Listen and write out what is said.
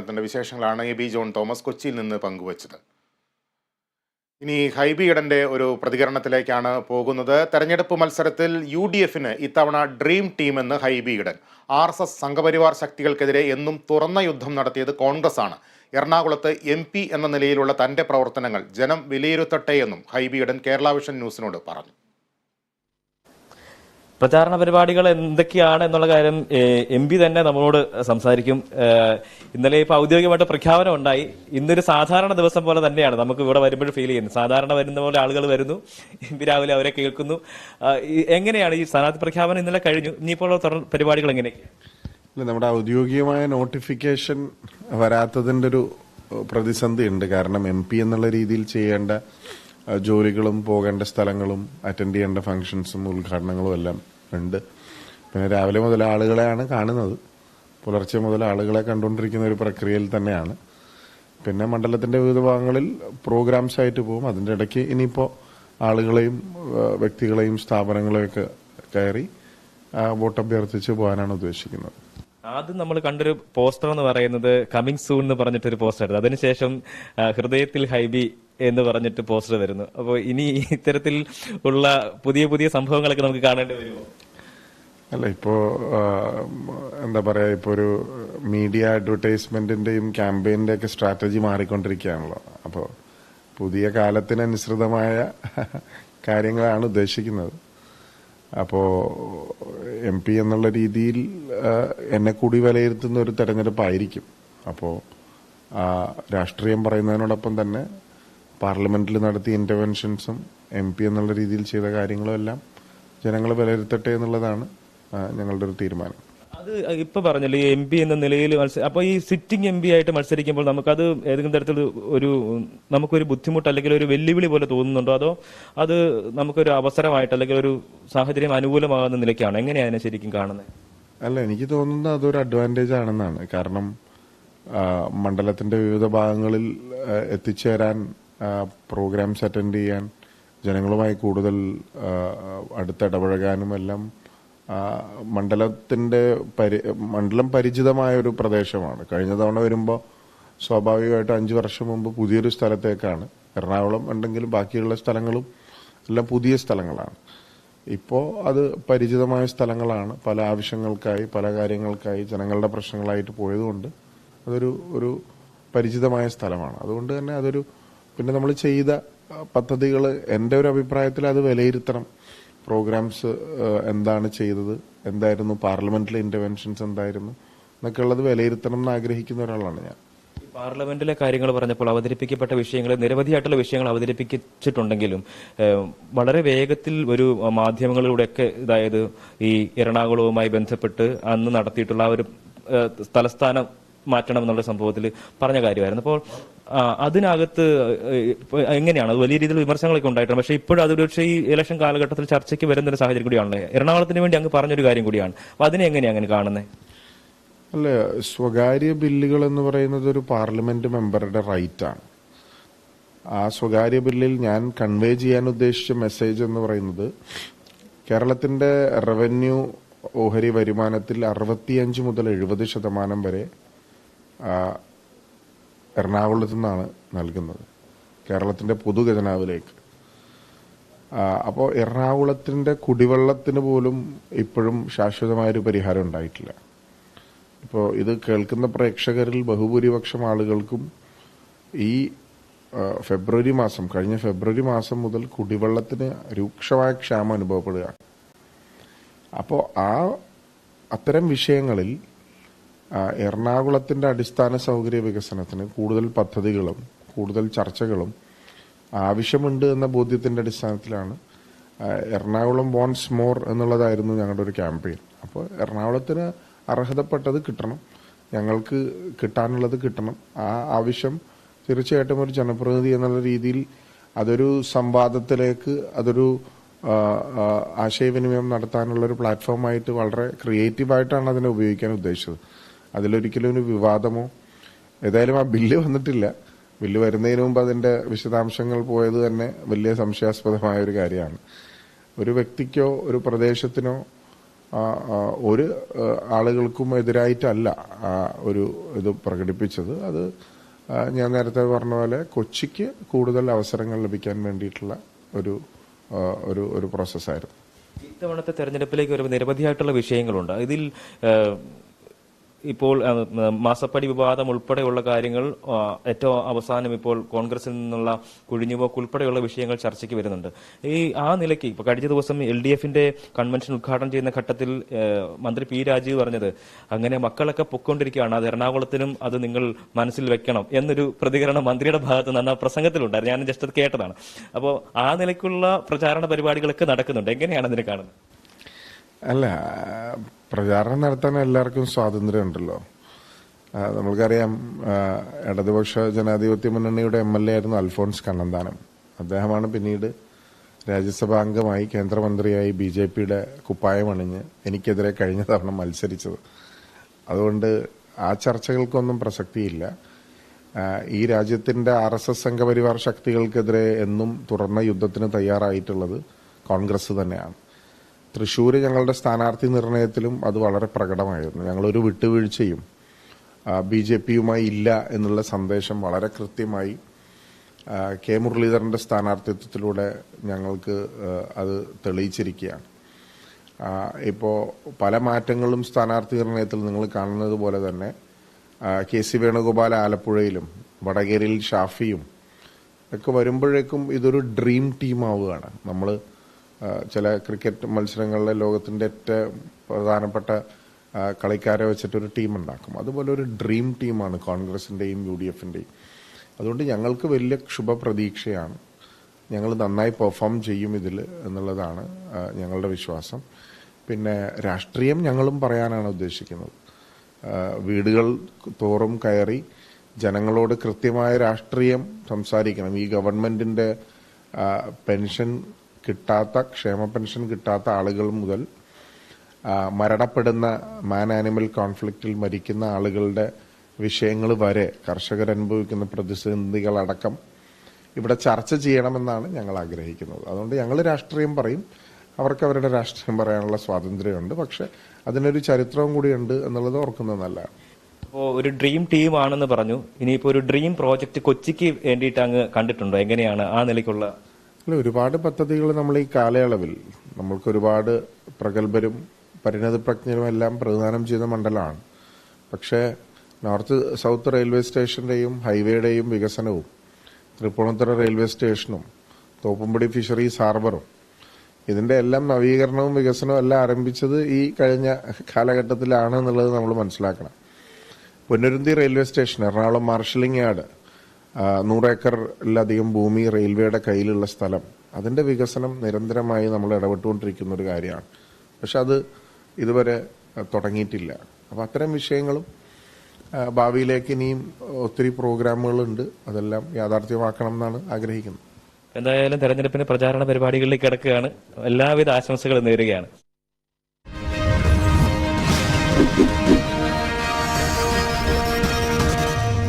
സമ്മേളനത്തിന്റെ വിശേഷങ്ങളാണ് A B John Thomas കൊച്ചിയിൽ നിന്ന് പങ്കുവച്ചത്. ഇനി ഹൈബി ഇടന്റെ ഒരു പ്രതികരണത്തിലേക്കാണ് പോകുന്നത്. തെരഞ്ഞെടുപ്പ് മത്സരത്തിൽ യു ഡി എഫിന് ഇത്തവണ dream ടീമെന്ന് Hibi Eden. R S S Sangh Parivar ശക്തികൾക്കെതിരെ എന്നും തുറന്ന യുദ്ധം നടത്തിയത് കോൺഗ്രസ് ആണ് എറണാകുളത്ത് എം പി എന്ന നിലയിലുള്ള തന്റെ പ്രവർത്തനങ്ങൾ ജനം വിലയിരുത്തട്ടെ എന്നും ഹൈബി ഇടൻ ന്യൂസിനോട് പറഞ്ഞു. പ്രചാരണ പരിപാടികൾ എന്തൊക്കെയാണ് എന്നുള്ള കാര്യം എം പി തന്നെ നമ്മളോട് സംസാരിക്കും. ഇന്നലെ ഇപ്പൊ ഔദ്യോഗികമായിട്ട് പ്രഖ്യാപനം ഉണ്ടായി. ഇന്നൊരു സാധാരണ ദിവസം പോലെ തന്നെയാണ് നമുക്ക് ഇവിടെ വരുമ്പോൾ ഫീൽ ചെയ്യുന്നത്. സാധാരണ വരുന്ന പോലെ ആളുകൾ വരുന്നു. എം പി രാവിലെ അവരെ കേൾക്കുന്നു. എങ്ങനെയാണ് ഈ സ്ഥാനാർത്ഥി പ്രഖ്യാപനം ഇന്നലെ കഴിഞ്ഞു? ഇനിയിപ്പോൾ തുടർ പരിപാടികൾ അല്ല നമ്മുടെ ഔദ്യോഗികമായ നോട്ടിഫിക്കേഷൻ വരാത്തതിന്റെ ഒരു പ്രതിസന്ധി ഉണ്ട്. കാരണം എം പി എന്നുള്ള രീതിയിൽ ചെയ്യേണ്ട ജോലികളും പോകേണ്ട സ്ഥലങ്ങളും അറ്റൻഡ് ചെയ്യേണ്ട ഫങ്ഷൻസും ഉദ്ഘാടനങ്ങളും എല്ലാം ഉണ്ട്. പിന്നെ രാവിലെ മുതൽ ആളുകളെയാണ് കാണുന്നത്. പുലർച്ചെ മുതൽ ആളുകളെ കണ്ടുകൊണ്ടിരിക്കുന്ന ഒരു പ്രക്രിയയിൽ തന്നെയാണ്. പിന്നെ മണ്ഡലത്തിന്റെ വിവിധ ഭാഗങ്ങളിൽ പ്രോഗ്രാംസ് ആയിട്ട് പോകും. അതിന്റെ ഇടയ്ക്ക് ഇനിയിപ്പോൾ ആളുകളെയും വ്യക്തികളെയും സ്ഥാപനങ്ങളെയൊക്കെ കയറി വോട്ട് അഭ്യർത്ഥിച്ച് പോകാനാണ് ഉദ്ദേശിക്കുന്നത്. ആദ്യം നമ്മൾ കണ്ടൊരു പോസ്റ്റർ എന്ന് പറയുന്നത് കമ്മിങ് സൂൺ എന്ന് പറഞ്ഞിട്ട് ഒരു പോസ്റ്റർ ആയിരുന്നു. അതിനുശേഷം ഹൃദയത്തിൽ ഹൈബി എന്ന് പറഞ്ഞിട്ട് പോസ്റ്റർ വരുന്നു. അപ്പോൾ ഇനി ഇത്തരത്തിൽ ഉള്ള പുതിയ പുതിയ സംഭവങ്ങളൊക്കെ നമുക്ക് കാണേണ്ടി വരുമോ? അല്ല ഇപ്പോ എന്താ പറയാ ഇപ്പോ ഒരു മീഡിയ അഡ്വർടൈസ്മെന്റിന്റെയും ക്യാമ്പയിന്റെ ഒക്കെ സ്ട്രാറ്റജി മാറിക്കൊണ്ടിരിക്കുകയാണല്ലോ. അപ്പോൾ പുതിയ കാലത്തിനനുസൃതമായ കാര്യങ്ങളാണ് ഉദ്ദേശിക്കുന്നത്. അപ്പോ എം പി എന്നുള്ള രീതിയിൽ എന്നെ കൂടി വിലയിരുത്തുന്ന ഒരു തെരഞ്ഞെടുപ്പായിരിക്കും. അപ്പോൾ രാഷ്ട്രീയം പറയുന്നതിനോടൊപ്പം തന്നെ പാർലമെന്റിൽ നടത്തിയ ഇന്റർവെൻഷൻസും എം പി എന്നുള്ള രീതിയിൽ ചെയ്ത കാര്യങ്ങളും എല്ലാം ജനങ്ങൾ വിലയിരുത്തട്ടെ എന്നുള്ളതാണ് ഞങ്ങളുടെ ഒരു തീരുമാനം. അത് ഇപ്പൊ പറഞ്ഞല്ലോ ഈ എം പി എന്ന നിലയിൽ മത്സരം അപ്പൊ ഈ സിറ്റിംഗ് എം പി ആയിട്ട് മത്സരിക്കുമ്പോൾ നമുക്കത് ഏതെങ്കിലും തരത്തിൽ ഒരു നമുക്കൊരു ബുദ്ധിമുട്ട് അല്ലെങ്കിൽ ഒരു വെല്ലുവിളി പോലെ തോന്നുന്നുണ്ടോ? അതോ അത് നമുക്കൊരു അവസരമായിട്ട് അല്ലെങ്കിൽ ഒരു സാഹചര്യം അനുകൂലമാകുന്ന നിലയ്ക്കാണ്? എങ്ങനെയാണ് അതിനെ ശരിക്കും കാണുന്നത് അല്ല എനിക്ക് തോന്നുന്നത് അതൊരു അഡ്വാന്റേജ് ആണെന്നാണ്. കാരണം മണ്ഡലത്തിന്റെ വിവിധ ഭാഗങ്ങളിൽ എത്തിച്ചേരാൻ പ്രോഗ്രാംസ് അറ്റൻഡ് ചെയ്യാൻ ജനങ്ങളുമായി കൂടുതൽ അടുത്തിടപഴകാനും എല്ലാം മണ്ഡലത്തിന്റെ പരി മണ്ഡലം പരിചിതമായ ഒരു പ്രദേശമാണ്. കഴിഞ്ഞ തവണ വരുമ്പോൾ സ്വാഭാവികമായിട്ട് അഞ്ച് വർഷം മുമ്പ് പുതിയൊരു സ്ഥലത്തേക്കാണ്. എറണാകുളം ഉണ്ടെങ്കിലും ബാക്കിയുള്ള സ്ഥലങ്ങളും എല്ലാം പുതിയ സ്ഥലങ്ങളാണ്. ഇപ്പോൾ അത് പരിചിതമായ സ്ഥലങ്ങളാണ്. പല ആവശ്യങ്ങൾക്കായി പല കാര്യങ്ങൾക്കായി ജനങ്ങളുടെ പ്രശ്നങ്ങളായിട്ട് പോയതുകൊണ്ട് അതൊരു ഒരു പരിചിതമായ സ്ഥലമാണ്. അതുകൊണ്ട് തന്നെ അതൊരു പിന്നെ നമ്മൾ ചെയ്ത പദ്ധതികൾ എന്റെ ഒരു അഭിപ്രായത്തിൽ അത് വിലയിരുത്തണം. പ്രോഗ്രാംസ് എന്താണ് ചെയ്തത്? എന്തായിരുന്നു? പാർലമെന്റിലെ ഇന്റർവെൻഷൻസ് എന്തായിരുന്നു? എന്നൊക്കെ ഉള്ളത് വിലയിരുത്തണം എന്ന് ആഗ്രഹിക്കുന്ന ഒരാളാണ് ഞാൻ. പാർലമെന്റിലെ കാര്യങ്ങൾ പറഞ്ഞപ്പോൾ അവതരിപ്പിക്കപ്പെട്ട വിഷയങ്ങൾ നിരവധിയായിട്ടുള്ള വിഷയങ്ങൾ അവതരിപ്പിച്ചിട്ടുണ്ടെങ്കിലും വളരെ വേഗത്തിൽ ഒരു മാധ്യമങ്ങളിലൂടെയൊക്കെ അതായത് ഈ എറണാകുളവുമായി ബന്ധപ്പെട്ട് അന്ന് നടത്തിയിട്ടുള്ള ആ ഒരു തലസ്ഥാനം മാറ്റണം എന്നുള്ള സംഭവത്തിൽ പറഞ്ഞ കാര്യമായിരുന്നു. അപ്പോൾ അതിനകത്ത് എങ്ങനെയാണ്? അത് വലിയ രീതിയിൽ വിമർശനങ്ങളൊക്കെ ഉണ്ടായിട്ടുണ്ട്. പക്ഷേ ഇപ്പോഴും അതൊരു പക്ഷേ ഈ ഇലക്ഷൻ കാലഘട്ടത്തിൽ ചർച്ചയ്ക്ക് വരുന്ന ഒരു സാഹചര്യം കൂടിയാണല്ലോ. എറണാകുളത്തിന് വേണ്ടി അങ്ങ് പറഞ്ഞൊരു കാര്യം കൂടിയാണ്. അപ്പൊ അതിനെ എങ്ങനെയാണ് അങ്ങനെ കാണുന്നത് അല്ല സ്വകാര്യ ബില്ലുകൾ എന്ന് പറയുന്നത് ഒരു പാർലമെന്റ് മെമ്പറുടെ റൈറ്റാണ്. ആ സ്വകാര്യ ബില്ലിൽ ഞാൻ കൺവേ ചെയ്യാൻ ഉദ്ദേശിച്ച മെസ്സേജ് എന്ന് പറയുന്നത് കേരളത്തിന്റെ റവന്യൂ ഓഹരി വരുമാനത്തിൽ അറുപത്തിയഞ്ച് മുതൽ എഴുപത് ശതമാനം വരെ എറണാകുളത്തു നിന്നാണ് നൽകുന്നത്. കേരളത്തിന്റെ പൊതുഖജനാവിലേക്ക്. അപ്പോൾ എറണാകുളത്തിന്റെ കുടിവെള്ളത്തിന് പോലും ഇപ്പോഴും ശാശ്വതമായൊരു പരിഹാരം ഉണ്ടായിട്ടില്ല. ഇപ്പോൾ ഇത് കേൾക്കുന്ന പ്രേക്ഷകരിൽ ബഹുഭൂരിപക്ഷം ആളുകൾക്കും ഈ ഫെബ്രുവരി മാസം കഴിഞ്ഞ ഫെബ്രുവരി മാസം മുതൽ കുടിവെള്ളത്തിന് രൂക്ഷമായ ക്ഷാമം അനുഭവപ്പെടുക അപ്പോൾ ആ അത്തരം വിഷയങ്ങളിൽ ആ, എറണാകുളത്തിന്റെ അടിസ്ഥാന സൗകര്യ വികസനത്തിന് കൂടുതൽ പദ്ധതികളും കൂടുതൽ ചർച്ചകളും ആവശ്യമുണ്ട് എന്ന ബോധ്യത്തിന്റെ അടിസ്ഥാനത്തിലാണ് എറണാകുളം വോൺസ് മോർ എന്നുള്ളതായിരുന്നു ഞങ്ങളുടെ ഒരു ക്യാമ്പയിൻ അപ്പോൾ എറണാകുളത്തിന് അർഹതപ്പെട്ടത് കിട്ടണം ഞങ്ങൾക്ക് കിട്ടാനുള്ളത് കിട്ടണം. ആ ആവശ്യം തീർച്ചയായിട്ടും ഒരു ജനപ്രതിനിധി എന്നുള്ള രീതിയിൽ അതൊരു സംവാദത്തിലേക്ക് അതൊരു ആശയവിനിമയം നടത്താനുള്ള ഒരു പ്ലാറ്റ്ഫോമായിട്ട് വളരെ ക്രിയേറ്റീവായിട്ടാണ് അതിനെ ഉപയോഗിക്കാൻ ഉദ്ദേശിച്ചത്. അതിലൊരിക്കലും ഒരു വിവാദമോ? ഏതായാലും ആ ബില്ല് വന്നിട്ടില്ല. ബില്ല് വരുന്നതിന് മുമ്പ് അതിന്റെ വിശദാംശങ്ങൾ പോയത് തന്നെ വലിയ സംശയാസ്പദമായ ഒരു കാര്യമാണ്. ഒരു വ്യക്തിക്കോ ഒരു പ്രദേശത്തിനോ ഒരു ആളുകൾക്കും എതിരായിട്ടല്ല ഒരു ഇത് പ്രകടിപ്പിച്ചത്. അത് ഞാൻ നേരത്തെ പറഞ്ഞ പോലെ കൊച്ചിക്ക് കൂടുതൽ അവസരങ്ങൾ ലഭിക്കാൻ വേണ്ടിയിട്ടുള്ള ഒരു ഒരു ഒരു പ്രോസസ്സായിരുന്നു ഇത്തവണത്തെ തെരഞ്ഞെടുപ്പിലേക്ക് വരുമ്പോൾ നിരവധിയായിട്ടുള്ള വിഷയങ്ങളുണ്ട്. ഇതിൽ ഇപ്പോൾ മാസപ്പടി വിവാദം ഉൾപ്പെടെയുള്ള കാര്യങ്ങൾ ഏറ്റവും അവസാനം ഇപ്പോൾ കോൺഗ്രസിൽ നിന്നുള്ള കുഴിഞ്ഞുപോക്ക് ഉൾപ്പെടെയുള്ള വിഷയങ്ങൾ ചർച്ചയ്ക്ക് വരുന്നുണ്ട്. ഈ ആ നിലയ്ക്ക് ഇപ്പൊ കഴിഞ്ഞ ദിവസം എൽ ഡി എഫിന്റെ കൺവെൻഷൻ ഉദ്ഘാടനം ചെയ്യുന്ന ഘട്ടത്തിൽ മന്ത്രി പി രാജീവ് പറഞ്ഞത് അങ്ങനെ മക്കളൊക്കെ പൊക്കൊണ്ടിരിക്കുകയാണ് അത് എറണാകുളത്തിനും അത് നിങ്ങൾ മനസ്സിൽ വെക്കണം എന്നൊരു പ്രതികരണം മന്ത്രിയുടെ ഭാഗത്ത് നിന്ന് പ്രസംഗത്തിലുണ്ടായിരുന്നു. ഞാൻ ജസ്റ്റ് കേട്ടതാണ്. അപ്പോൾ ആ നിലയ്ക്കുള്ള പ്രചാരണ പരിപാടികളൊക്കെ നടക്കുന്നുണ്ട്. എങ്ങനെയാണ് അതിനെ കാണുന്നത്? അല്ല പ്രചാരണം നടത്താൻ എല്ലാവർക്കും സ്വാതന്ത്ര്യം ഉണ്ടല്ലോ. നമ്മൾക്കറിയാം ഇടതുപക്ഷ ജനാധിപത്യ മുന്നണിയുടെ എം എൽ എ ആയിരുന്നു അൽഫോൺസ് കണ്ണന്താനം. അദ്ദേഹമാണ് പിന്നീട് രാജ്യസഭാ അംഗമായി കേന്ദ്രമന്ത്രിയായി ബി ജെ പിയുടെ കുപ്പായമണിഞ്ഞ് എനിക്കെതിരെ കഴിഞ്ഞ തവണ മത്സരിച്ചത്. അതുകൊണ്ട് ആ ചർച്ചകൾക്കൊന്നും പ്രസക്തിയില്ല. ഈ രാജ്യത്തിന്റെ ആർ എസ് എസ് സംഘപരിവാർ ശക്തികൾക്കെതിരെ എന്നും തുറന്ന യുദ്ധത്തിന് തയ്യാറായിട്ടുള്ളത് കോൺഗ്രസ് തന്നെയാണ്. തൃശ്ശൂർ ഞങ്ങളുടെ സ്ഥാനാർത്ഥി നിർണയത്തിലും അത് വളരെ പ്രകടമായിരുന്നു. ഞങ്ങളൊരു വിട്ടുവീഴ്ചയും ബി ജെ പിയുമായി ഇല്ല എന്നുള്ള സന്ദേശം വളരെ കൃത്യമായി കെ മുരളീധരന്റെ സ്ഥാനാർത്ഥിത്വത്തിലൂടെ ഞങ്ങൾക്ക് അത് തെളിയിച്ചിരിക്കുകയാണ്. ഇപ്പോൾ ഇപ്പോ പല മാറ്റങ്ങളും സ്ഥാനാർത്ഥി നിർണയത്തിൽ നിങ്ങൾ കാണുന്നത് പോലെ തന്നെ കെ സി വേണുഗോപാൽ ആലപ്പുഴയിലും വടകരയിൽ ഷാഫിയും ഒക്കെ വരുമ്പോഴേക്കും ഇതൊരു ഡ്രീം ടീം ആവുകയാണ് നമ്മൾ ചില ക്രിക്കറ്റ് മത്സരങ്ങളിലെ ലോകത്തിന്റെ ഏറ്റവും പ്രധാനപ്പെട്ട കളിക്കാരെ വെച്ചിട്ടൊരു ടീം ഉണ്ടാക്കും. അതുപോലെ ഒരു ഡ്രീം ടീമാണ് കോൺഗ്രസിന്റെയും യു ഡി എഫിന്റെയും അതുകൊണ്ട് ഞങ്ങൾക്ക് വലിയ ശുഭപ്രതീക്ഷയാണ്. ഞങ്ങൾ നന്നായി പെർഫോം ചെയ്യും ഇതിൽ എന്നുള്ളതാണ് ഞങ്ങളുടെ വിശ്വാസം. പിന്നെ രാഷ്ട്രീയം ഞങ്ങളും പറയാനാണ് ഉദ്ദേശിക്കുന്നത്. വീടുകൾ തോറും കയറി ജനങ്ങളോട് കൃത്യമായ രാഷ്ട്രീയം സംസാരിക്കണം. ഈ ഗവൺമെന്റിന്റെ പെൻഷൻ കിട്ടാത്ത ക്ഷേമ പെൻഷൻ കിട്ടാത്ത ആളുകൾ മുതൽ മരണപ്പെടുന്ന മാൻ ആനിമൽ കോൺഫ്ലിക്റ്റിൽ മരിക്കുന്ന ആളുകളുടെ വിഷയങ്ങൾ വരെ കർഷകർ അനുഭവിക്കുന്ന പ്രതിസന്ധികളടക്കം ഇവിടെ ചർച്ച ചെയ്യണമെന്നാണ് ഞങ്ങൾ ആഗ്രഹിക്കുന്നത്. അതുകൊണ്ട് ഞങ്ങൾ രാഷ്ട്രീയം പറയും. അവർക്ക് അവരുടെ രാഷ്ട്രീയം പറയാനുള്ള സ്വാതന്ത്ര്യമുണ്ട്. പക്ഷെ അതിനൊരു ചരിത്രവും കൂടിയുണ്ട് എന്നുള്ളത് ഓർക്കുന്നത് നല്ലതാണ് ഒരു ഡ്രീം ടീം ആണെന്ന് പറഞ്ഞു. ഇനിയിപ്പോ ഒരു ഡ്രീം പ്രോജക്റ്റ് കൊച്ചിക്ക് വേണ്ടിയിട്ട് അങ്ങ് കണ്ടിട്ടുണ്ടോ? എങ്ങനെയാണ് ആ നിലയ്ക്കുള്ള അല്ല ഒരുപാട് പദ്ധതികൾ നമ്മൾ ഈ കാലയളവിൽ നമ്മൾക്ക് ഒരുപാട് പ്രഗത്ഭരും പരിണതപ്രജ്ഞരും എല്ലാം പ്രതിദാനം ചെയ്ത മണ്ഡലമാണ്. പക്ഷേ നോർത്ത് സൗത്ത് റെയിൽവേ സ്റ്റേഷന്റെയും ഹൈവേയുടെയും വികസനവും തൃപ്പൂണിത്തുറ റെയിൽവേ സ്റ്റേഷനും തോപ്പുംപടി ഫിഷറീസ് ഹാർബറും ഇതിന്റെ എല്ലാം നവീകരണവും വികസനവും എല്ലാം ആരംഭിച്ചത് ഈ കഴിഞ്ഞ കാലഘട്ടത്തിലാണ് എന്നുള്ളത് നമ്മൾ മനസ്സിലാക്കണം. പുനരുന്തി railway station Ernakulam marshalling yard ആ, നൂറ് ഏക്കറിലധികം ഭൂമി റെയിൽവേയുടെ കയ്യിലുള്ള സ്ഥലം. അതിന്റെ വികസനം നിരന്തരമായി നമ്മൾ ഇടപെട്ടുകൊണ്ടിരിക്കുന്ന ഒരു കാര്യമാണ്. പക്ഷെ അത് ഇതുവരെ തുടങ്ങിയിട്ടില്ല. അപ്പോൾ അത്തരം വിഷയങ്ങളും ഭാവിയിലേക്ക് ഇനിയും ഒത്തിരി പ്രോഗ്രാമുകളുണ്ട്. അതെല്ലാം യാഥാർത്ഥ്യമാക്കണം എന്നാണ് ആഗ്രഹിക്കുന്നത്. എന്തായാലും തെരഞ്ഞെടുപ്പിന് പ്രചാരണ പരിപാടികളിലേക്ക് കിടക്കുകയാണ്. എല്ലാവിധ ആശംസകളും നേരുകയാണ്.